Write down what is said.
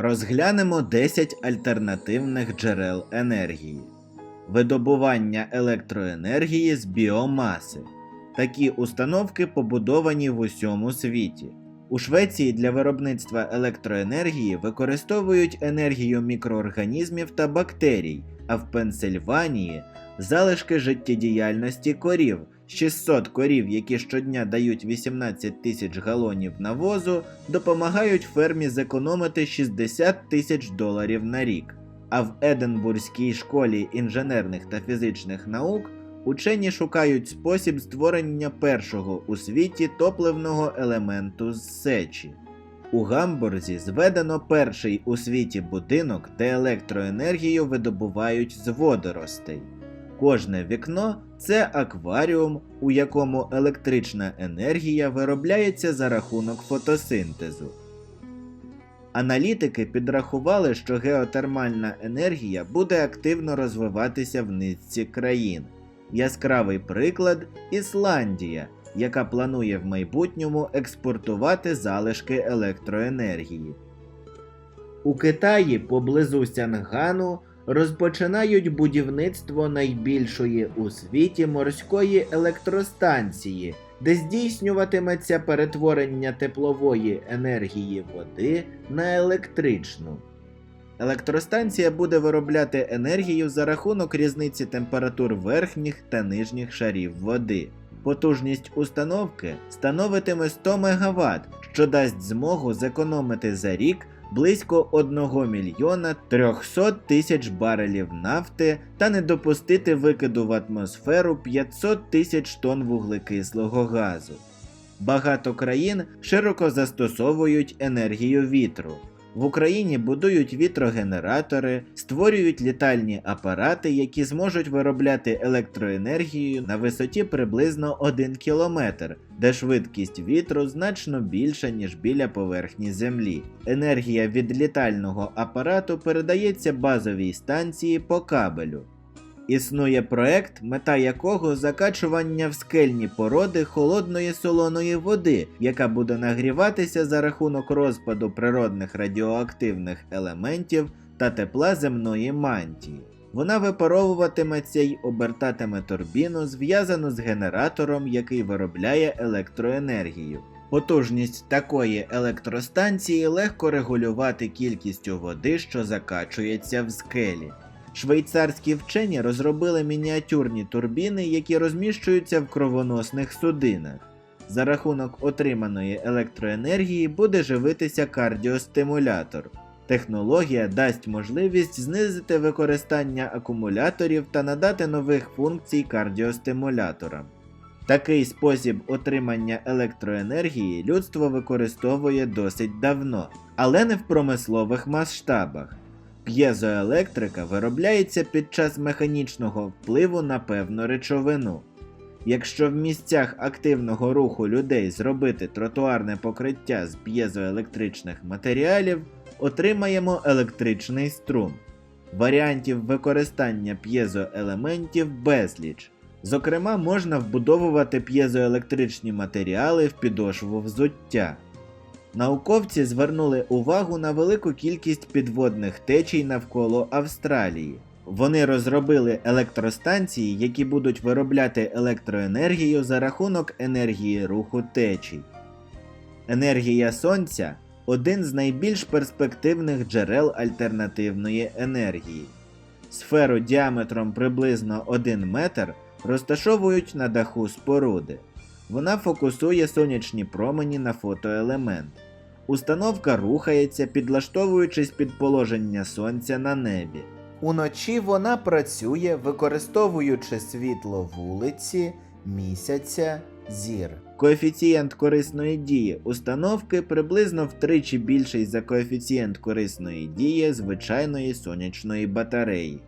Розглянемо 10 альтернативних джерел енергії. Видобування електроенергії з біомаси. Такі установки побудовані в усьому світі. У Швеції для виробництва електроенергії використовують енергію мікроорганізмів та бактерій, а в Пенсильванії залишки життєдіяльності корів. 600 корів, які щодня дають 18 тисяч галонів навозу, допомагають фермі зекономити 60 тисяч доларів на рік. А в Единбурзькій школі інженерних та фізичних наук учені шукають спосіб створення першого у світі топливного елементу з сечі. У Гамбурзі зведено перший у світі будинок, де електроенергію видобувають з водоростей. Кожне вікно це акваріум, у якому електрична енергія виробляється за рахунок фотосинтезу. Аналітики підрахували, що геотермальна енергія буде активно розвиватися в низці країн. Яскравий приклад Ісландія, яка планує в майбутньому експортувати залишки електроенергії. У Китаї поблизу Сянгану розпочинають будівництво найбільшої у світі морської електростанції, де здійснюватиметься перетворення теплової енергії води на електричну. Електростанція буде виробляти енергію за рахунок різниці температур верхніх та нижніх шарів води. Потужність установки становитиме 100 МВт, що дасть змогу зекономити за рік близько 1 мільйона 300 тисяч барелів нафти та не допустити викиду в атмосферу 500 тисяч тонн вуглекислого газу. Багато країн широко застосовують енергію вітру. В Україні будують вітрогенератори, створюють літальні апарати, які зможуть виробляти електроенергію на висоті приблизно 1 км, де швидкість вітру значно більша, ніж біля поверхні Землі. Енергія від літального апарату передається базовій станції по кабелю. Існує проект, мета якого закачування в скельні породи холодної солоної води, яка буде нагріватися за рахунок розпаду природних радіоактивних елементів та тепла земної мантії. Вона випаровуватиметься й обертатиме турбіну, зв'язану з генератором, який виробляє електроенергію. Потужність такої електростанції легко регулювати кількістю води, що закачується в скелі. Швейцарські вчені розробили мініатюрні турбіни, які розміщуються в кровоносних судинах. За рахунок отриманої електроенергії буде живитися кардіостимулятор. Технологія дасть можливість знизити використання акумуляторів та надати нових функцій кардіостимуляторам. Такий спосіб отримання електроенергії людство використовує досить давно, але не в промислових масштабах. П'єзоелектрика виробляється під час механічного впливу на певну речовину. Якщо в місцях активного руху людей зробити тротуарне покриття з п'єзоелектричних матеріалів, отримаємо електричний струм. Варіантів використання п'єзоелементів безліч. Зокрема, можна вбудовувати п'єзоелектричні матеріали в підошву взуття. Науковці звернули увагу на велику кількість підводних течій навколо Австралії. Вони розробили електростанції, які будуть виробляти електроенергію за рахунок енергії руху течій. Енергія сонця один з найбільш перспективних джерел альтернативної енергії. Сферу діаметром приблизно 1 метр розташовують на даху споруди. Вона фокусує сонячні промені на фотоелемент. Установка рухається, підлаштовуючись під положення сонця на небі. Уночі вона працює, використовуючи світло вулиці, місяця, зір. Коефіцієнт корисної дії установки приблизно втричі більший за коефіцієнт корисної дії звичайної сонячної батареї.